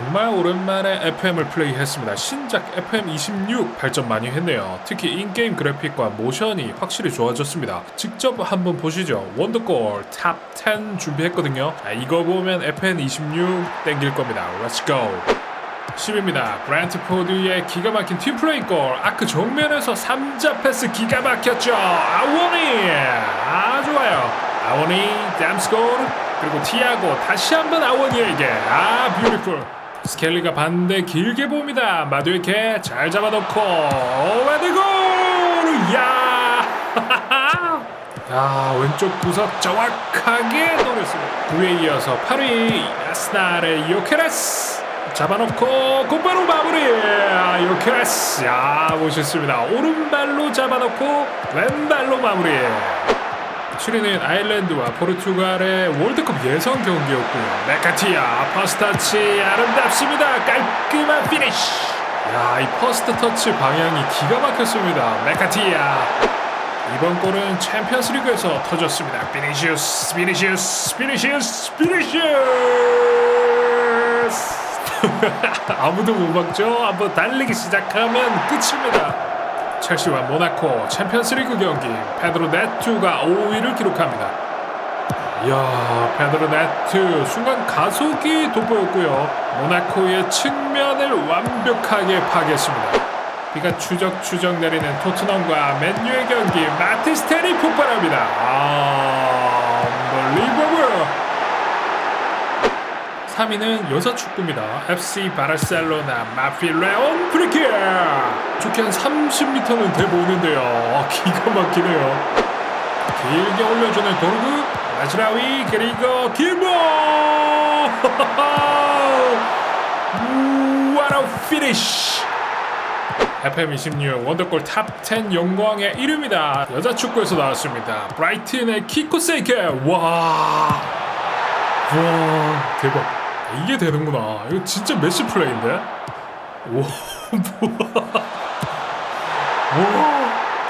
정말 오랜만에 FM을 플레이했습니다. 신작 FM 26 발전 많이 했네요. 특히 인게임 그래픽과 모션이 확실히 좋아졌습니다. 직접 한번 보시죠. 원더골 탑10 준비했거든요. 아, 이거 보면 FN 26 땡길 겁니다. Let's go. 10입니다. 브랜트포드의 기가 막힌 팀플레이 골 아크 정면에서 3자 패스 기가 막혔죠. 아원이 아 좋아요. 아원이 댐스골 그리고 티아고 다시 한번 아원이에게 아 뷰티풀 스켈리가 반대 길게 봅니다. 마두에게 잘 잡아놓고 와드골 야 야 왼쪽 구석 정확하게 노렸습니다. 그에 이어서 8위 아스날의 요케레스 잡아놓고 곧바로 마무리 아, 요케레스 야 멋있습니다. 오른발로 잡아놓고 왼발로 마무리 7위는 아일랜드와 포르투갈의 월드컵 예선 경기였고요. 메카티아 퍼스터치 아름답습니다. 깔끔한 피니쉬. 야, 이 퍼스트 터치 방향이 기가 막혔습니다. 메카티아. 이번 골은 챔피언스 리그에서 터졌습니다. 비니시우스, 비니시우스, 비니시우스, 비니시우스. 아무도 못 막죠. 한번 달리기 시작하면 끝입니다. 첼시와 모나코 챔피언스리그 경기 페드로 네투가 5위를 기록합니다. 이야 페드로 네투 순간 가속이 돋보였고요. 모나코의 측면을 완벽하게 파괴했습니다. 비가 추적추적 내리는 토트넘과 맨유의 경기 마티스텔이 폭발합니다. 아, 3위는 여자 축구입니다. FC 바르셀로나 마필레온 프리킥 좋게 한 30m는 돼 보이는데요. 아, 기가 막히네요. 길게 올려주는 도르그 마즈라위 그리고 길보 What a finish! FM26 원더골 탑10 영광의 이름이다. 여자 축구에서 나왔습니다. 브라이튼의 키코 세이케 와. 와 대박 이게 되는구나. 이거 진짜 메시 플레이인데? 와 뭐야. 와